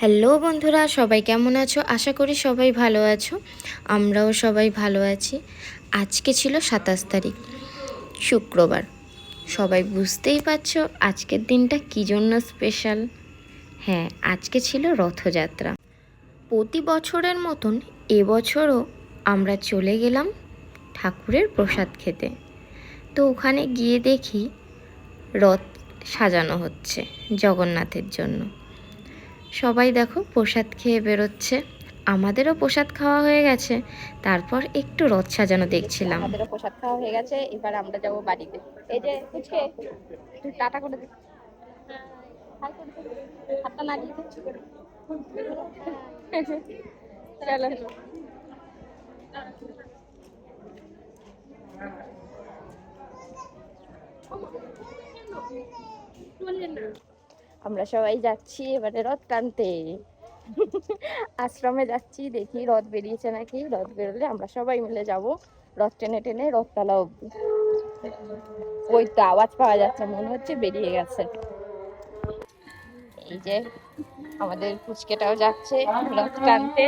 Hello বন্ধুরা, সবাই কেমন আছো? আশা করি সবাই ভালো আছো। আমরাও সবাই ভালো আছি। আজকে ছিল সাতাশ তারিখ, শুক্রবার। সবাই বুঝতেই পারছ আজকের দিনটা কী জন্য স্পেশাল হ্যাঁ আজকে ছিল রথযাত্রা। প্রতি বছরের মতন এবছরও আমরা চলে গেলাম ঠাকুরের প্রসাদ খেতে। তো ওখানে গিয়ে দেখি রথ সাজানো হচ্ছে জগন্নাথের জন্য। সবাই দেখো প্রসাদ খেয়ে বেরোচ্ছে। আমাদেরও প্রসাদ খাওয়া হয়ে গেছে। তারপর একটু রথ সাজানো দেখছিলাম। আমাদেরও প্রসাদ খাওয়া হয়ে গেছে। এবার আমরা যাব বাড়িতে। এই যে, ফুচকে। তুই টাটা করে হাতটা নাড়িয়ে দে। চলো। আমরা সবাই যাচ্ছি এবারে রথ টানতে। আশ্রমে যাচ্ছি, দেখি রথ বেরিয়েছে নাকি। রথ বেরোলে আমরা সবাই মিলে যাব রথ টেনে টেনে রথতলা অব্দি ওই তো আওয়াজ পাওয়া যাচ্ছে, মনে হচ্ছে বেরিয়ে গেছে। এই যে আমাদের ফুচকেটাও যাচ্ছে রথ টানতে।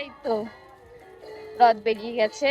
এই তো রথ বেরিয়ে গেছে।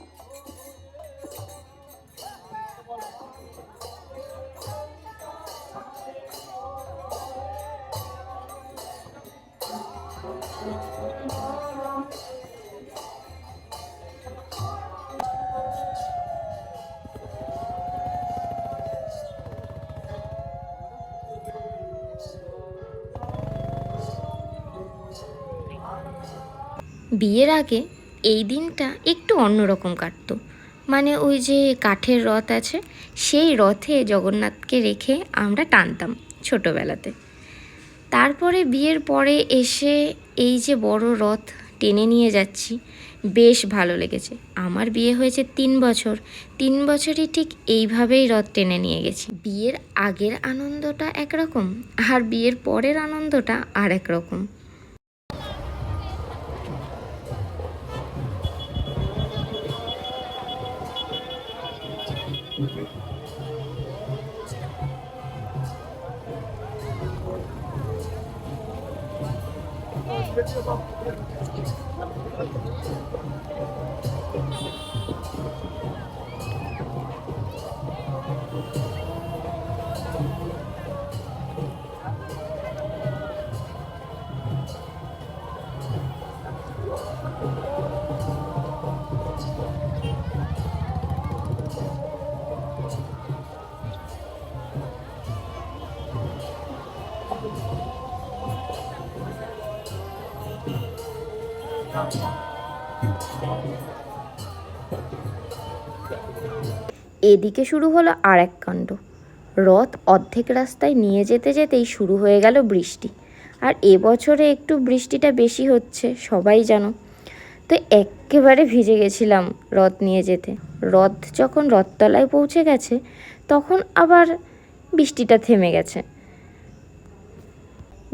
বিয়ের আগে এই দিনটা একটু অন্যরকম কাটতো। মানে ওই যে কাঠের রথ আছে, সেই রথে জগন্নাথকে রেখে আমরা টানতাম ছোটোবেলাতে। তারপরে বিয়ের পরে এসে এই যে বড় রথ টেনে নিয়ে যাচ্ছি, বেশ ভালো লেগেছে। আমার বিয়ে হয়েছে তিন বছর, তিন বছরই ঠিক এইভাবেই রথ টেনে নিয়ে গেছি। বিয়ের আগের আনন্দটা একরকম, আর বিয়ের পরের আনন্দটা আর এক Thank you. এদিকে শুরু হলো আর এক কাণ্ড। রথ অর্ধেক রাস্তায় নিয়ে যেতে যেতেই শুরু হয়ে গেল বৃষ্টি। আর এবছরে একটু বৃষ্টিটা বেশি হচ্ছে, সবাই জানো। তো একেবারে ভিজে গেছিলাম রথ নিয়ে যেতে। রথ যখন রথতলায় পৌঁছে গেছে, তখন আবার বৃষ্টিটা থেমে গেছে।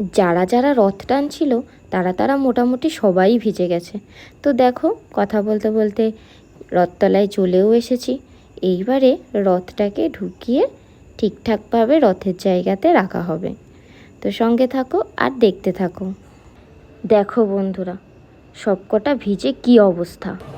যারা যারা রথ টানছিল, তারা তারা মোটামুটি সবাই ভিজে গেছে। তো দেখো, কথা বলতে বলতে রথতলায় চলেও এসেছি। এইবারে রথটাকে ঢুকিয়ে ঠিকঠাকভাবে রথের জায়গাতে রাখা হবে। তো সঙ্গে থাকো আর দেখতে থাকো। দেখো বন্ধুরা, সবকটা ভিজে কি অবস্থা।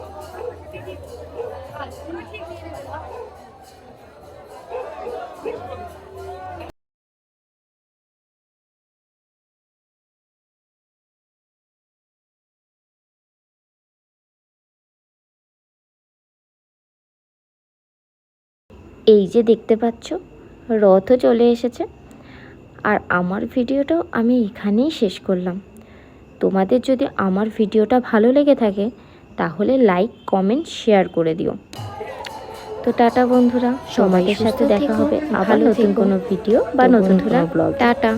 এই যে দেখতে পাচ্ছ, রথও চলে এসেছে। আর আমার ভিডিওটাও আমি এখানেই শেষ করলাম। তোমাদের যদি আমার ভিডিওটা ভালো লেগে থাকে তাহলে লাইক কমেন্ট শেয়ার করে দিও। তো টাটা বন্ধুরা সময়ের সাথে দেখা হবে আবার নতুন কোনো ভিডিও বা নতুন কোনো ব্লগ টাটা।